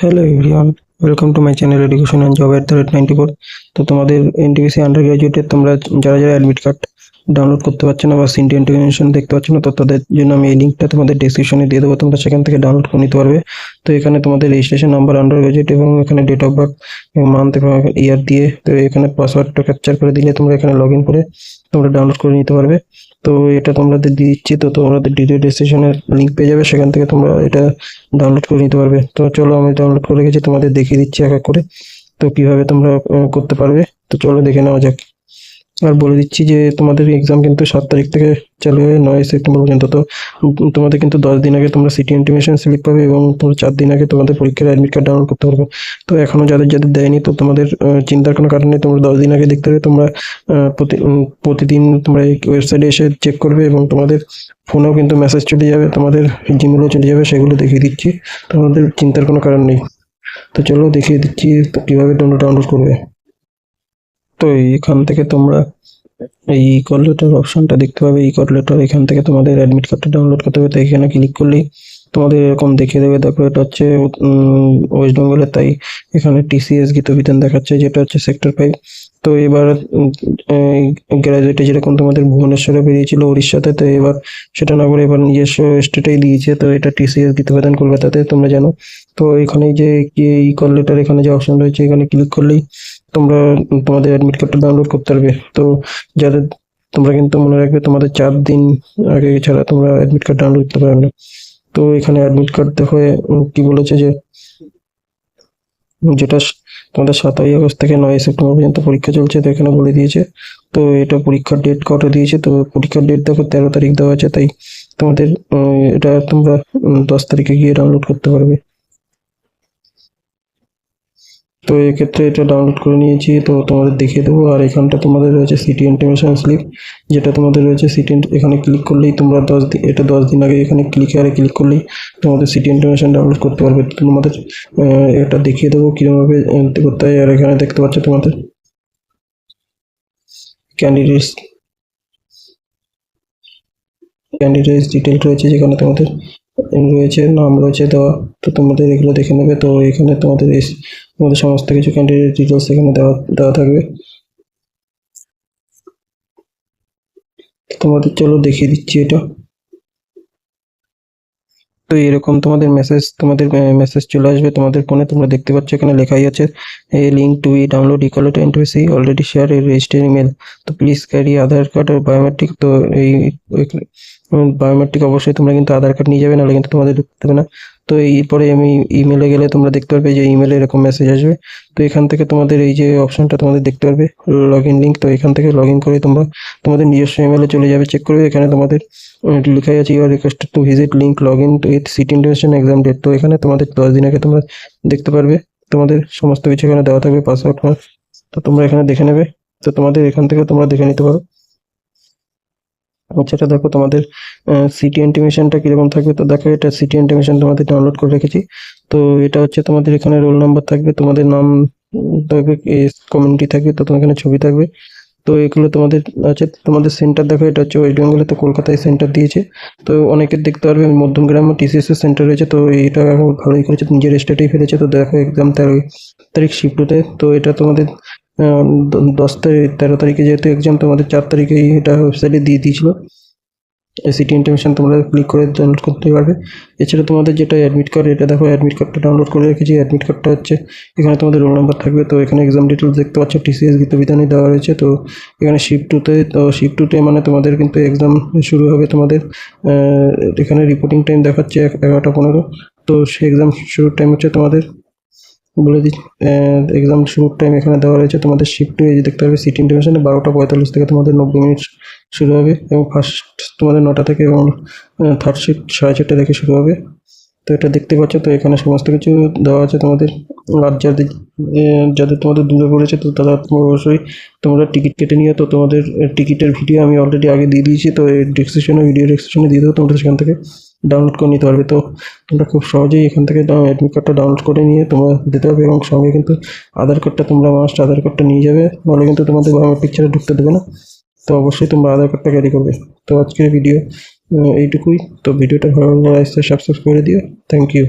Hello everyone welcome to my channel education and job at the rate ninety four তো তোমাদের NTPC under গ্রাজুয়েটের তোমরা যারা যারা admit card download করতে পারছ না বা সিনটি ইন্টিগ্রেশন দেখতে পাচ্ছ না, তো তাদের জন্য আমি এই লিঙ্কটা তোমাদের ডিসক্রিপশনে দিয়ে দেবো। তোমরা সেখান থেকে ডাউনলোড করে নিতে পারবে। তো এখানে তোমাদের রেজিস্ট্রেশন নাম্বার আন্ডার গ্রাজুয়েট এবং এখানে ডেট অফ বার্থ মান্থ এবং ইয়ার দিয়ে, তো এখানে পাসওয়ার্ডটা ক্যাপচার করে দিলে তোমরা এখানে লগ ইন করে তোমরা ডাউনলোড করে নিতে পারবে। তো এটা তোমরা দিয়ে দিচ্ছি, তো তোমাদের ডিটেল ডিসিশনের লিঙ্ক পেয়ে যাবে, সেখান থেকে তোমরা এটা ডাউনলোড করে নিতে পারবে। তো চলো আমি ডাউনলোড করে রেখেছি, তোমাদের দেখিয়ে দিচ্ছি এক এক করে, তো কীভাবে তোমরা করতে পারবে। তো চলো দেখে নেওয়া যাক। আর বলে দিচ্ছি যে তোমাদের এক্সাম কিন্তু সাত তারিখ থেকে চালু হয়ে নয় সেপ্টেম্বর পর্যন্ত। তো তোমাদের কিন্তু দশ দিন আগে তোমরা সিটি ইন্টিমেশন স্লিপ পাবে এবং তোমরা চার দিন আগে তোমাদের পরীক্ষার অ্যাডমিট কার্ড ডাউনলোড করতে পারবে। তো এখনও যাদের যাদের দেয়নি, তো তোমাদের চিন্তার কোনো কারণ নেই। তোমরা দশ দিন আগে দেখতে হবে তোমরা প্রতি প্রতিদিন তোমরা এই ওয়েবসাইটে এসে চেক করবে এবং তোমাদের ফোনেও কিন্তু মেসেজ চলে যাবে। তোমাদের জিমেলও চলে যাবে। সেগুলো দেখিয়ে দিচ্ছি। তোমাদের চিন্তার কোনো কারণ নেই। তো চলো দেখিয়ে দিচ্ছি কীভাবে তোমরা ডাউনলোড করবে। তো এখান থেকে তোমরা এই কল লেটার অপশনটা দেখতে পাবে। এই লেটার এখান থেকে তোমাদের অ্যাডমিট কার্ডটা ডাউনলোড করতে হবে। তো এখানে ক্লিক করলেই তোমাদের এরকম দেখিয়ে দেবে। দেখো, এটা হচ্ছে ওয়েস্ট বেঙ্গলের তাই এখানে টিসিএস গীতবিধান দেখাচ্ছে, যেটা হচ্ছে সেক্টর ফাইভ তো এবার গ্রাজুয়েটে যেরকম তোমাদের ভুবনেশ্বরে বেরিয়েছিল উড়িষ্যাতে তো এবার সেটা না করে এবার নিজস্ব স্টেটেই দিয়েছে। তো এটা টিসিএস গীতবিধান কলকাতাতে, তোমরা জানো। তো এখানে যে কি কল লেটার এখানে যে অপশন রয়েছে, এখানে ক্লিক করলেই তোমরা তোমাদের অ্যাডমিট কার্ডটা ডাউনলোড করতে পারবে। তো যাদের তোমরা কিন্তু মনে রাখবে তোমাদের চার দিন আগে ছাড়া তোমরা অ্যাডমিট কার্ড ডাউনলোড করতে পারবে না। তো এখানে অ্যাডমিট কার্ড দেখো কি বলেছে যে যেটা তোমাদের সাতই আগস্ট থেকে নয় সেপ্টেম্বর পর্যন্ত পরীক্ষা চলছে, তো এখানে বলে দিয়েছে। তো এটা পরীক্ষার ডেট কত দিয়েছে? তো পরীক্ষার ডেট দেখো, তেরো তারিখ দেওয়া আছে, তাই তোমাদের এটা তোমরা দশ তারিখে গিয়ে ডাউনলোড করতে পারবে। তো এক্ষেত্রে এটা ডাউনলোড করে নিয়েছি, তো তোমাদের দেখিয়ে দেবো। আর এখানটা তোমাদের রয়েছে সিটি ইন্টিমেশন স্লিপ যেটা তোমাদের রয়েছে সিটি এখানে ক্লিক করলেই তোমরা দশ দিন এটা দশ দিন আগে এখানে ক্লিক আরে ক্লিক করলেই তোমাদের সিটি ইন্টিমেশন ডাউনলোড করতে পারবে। তোমাদের এটা দেখিয়ে দেবো কীরকমভাবে করতে হয়। আর এখানে দেখতে পাচ্ছ তোমাদের ক্যান্ডিডেটস ক্যান্ডিডেটস ডিটেল রয়েছে যেখানে তোমাদের রয়েছে, নাম রয়েছে দেওয়া তো তোমাদের এগুলো দেখে নেবে। তো এখানে তোমাদের তোমাদের সমস্ত কিছু ক্যান্ডিডেট ডিটেলস এখানে দেওয়া দেওয়া থাকবে। তোমাদের, চলো দেখিয়ে দিচ্ছি এটা। তো এরকম তোমাদের মেসেজ তোমাদের মেসেজ চলে আসবে তোমাদের ফোনে তোমরা দেখতে পাচ্ছ এখানে লেখাই আছে এই link to e download equal to C already share register email তো প্লিজ ক্যারি আধার কার্ড আর বায়োমেট্রিক তো এই বায়োমেট্রিক অবশ্যই তোমরা কিন্তু আধার কার্ড নিয়ে যাবে, নাহলে কিন্তু তোমাদের ঢুকতে দেবে না। তো এরপরে আমি ইমেলে গেলে তোমরা দেখতে পারবে যে ইমেলে এরকম মেসেজ আসবে। তো এখান থেকে তোমাদের এই যে অপশনটা তোমাদের দেখতে পারবে লগ ইন লিঙ্ক তো এখান থেকে লগ ইন করে তোমরা তোমাদের নিজস্ব ইমেলে চলে যাবে চেক করবে। এখানে তোমাদের লেখাই আছে your requested to visit link log in with city intimation exam date তো এখানে তোমাদের দশ দিন আগে তোমরা দেখতে পারবে, তোমাদের সমস্ত কিছু এখানে দেওয়া থাকবে পাসওয়ার্ড তো তোমরা এখানে দেখে নেবে। তো তোমাদের এখান থেকে তোমরা দেখে নিতে পারো। আচ্ছা এটা দেখো তোমাদের সিটি ইন্টিমেশনটা কীরকম থাকবে? তো দেখো, এটা সিটি ইন্টিমেশন তোমাদের ডাউনলোড করে রেখেছি। তো এটা হচ্ছে তোমাদের এখানে রোল নাম্বার থাকবে, তোমাদের নাম থাকবে কমিউনিটি থাকবে, তো তোমার এখানে ছবি থাকবে। তো এগুলো তোমাদের আছে তোমাদের সেন্টার দেখো, এটা হচ্ছে ওয়েস্ট বেঙ্গলে তো কলকাতায় সেন্টার দিয়েছে। তো অনেকের দেখতে পারবে, মধ্যমগ্রামে টিসিএস এর সেন্টার রয়েছে, তো এটা এখন ভালোই করেছে, নিজের স্টেটেই ফেলেছে। তো দেখো এক্সাম তেরো তারিখ শিফটতে তো এটা তোমাদের দশ তারিখ, তেরো তারিখে যেহেতু এক্সাম তোমাদের চার তারিখেই এটা ওয়েবসাইটে দিয়ে দিয়েছিলো। সিটি ইন্টিমেশন তোমরা ক্লিক করে ডাউনলোড করতে পারবে। এছাড়া তোমাদের যেটা অ্যাডমিট কার্ড এটা দেখো অ্যাডমিট কার্ডটা ডাউনলোড করে রেখেছি। অ্যাডমিট কার্ডটা হচ্ছে, এখানে তোমাদের রোল নাম্বার থাকবে। তো এখানে এক্সাম ডিটেলস দেখতে পাচ্ছ টিসিএস গীতবিধানে দেওয়া রয়েছে। তো এখানে শিফট টুতে তো শিফট টুতে মানে তোমাদের কিন্তু এক্সাম শুরু হবে তোমাদের এখানে রিপোর্টিং টাইম দেখাচ্ছে এগারোটা পনেরো। তো সেই এক্সাম শুরুর টাইম হচ্ছে তোমাদের বলে দিই এক্সাম শুরুর টাইম এখানে দেওয়া রয়েছে। তোমাদের শিফট টু এই যে দেখতে পাবে সিটি ইন্টারনেশনে বারোটা পঁয়তাল্লিশ থেকে তোমাদের নব্বই মিনিট শুরু হবে এবং ফার্স্ট তোমাদের নটা থেকে এবং থার্ড শিফট সাড়ে চারটে থেকে শুরু হবে। তো এটা দেখতে পাচ্ছ, তো এখানে সমস্ত কিছু দেওয়া আছে তোমাদের। আর যাদের যাদের তোমাদের দূরে পড়েছে, তো তারা অবশ্যই তোমরা টিকিট কেটে নিও। তো তোমাদের টিকিটের ভিডিও আমি অলরেডি আগে দিয়ে দিয়েছি, তো এই ডিসক্রিপশনে ভিডিও ডিসক্রিপশনে দিয়ে দেবো তোমরা সেখান থেকে। ডাউনলোড করে নিতে পারবে। তো তোমরা খুব সহজেই এখান থেকে অ্যাডমিট কার্ডটা ডাউনলোড করে নিয়ে তোমরা দিতে পারবে এবং সঙ্গে কিন্তু আধার কার্ডটা তোমরা মাস্ট আধার কার্ডটা নিয়ে যাবে। নাহলে কিন্তু তোমাদের বায়োমেট্রিক পিকচারে ঢুকতে দেবে না। তো অবশ্যই তোমরা আধার কার্ডটা ক্যারি করবে। তো আজকের ভিডিও এইটুকুই। তো ভিডিওটা ভালো লাগলে সাবস্ক্রাইব করে দিও। Thank you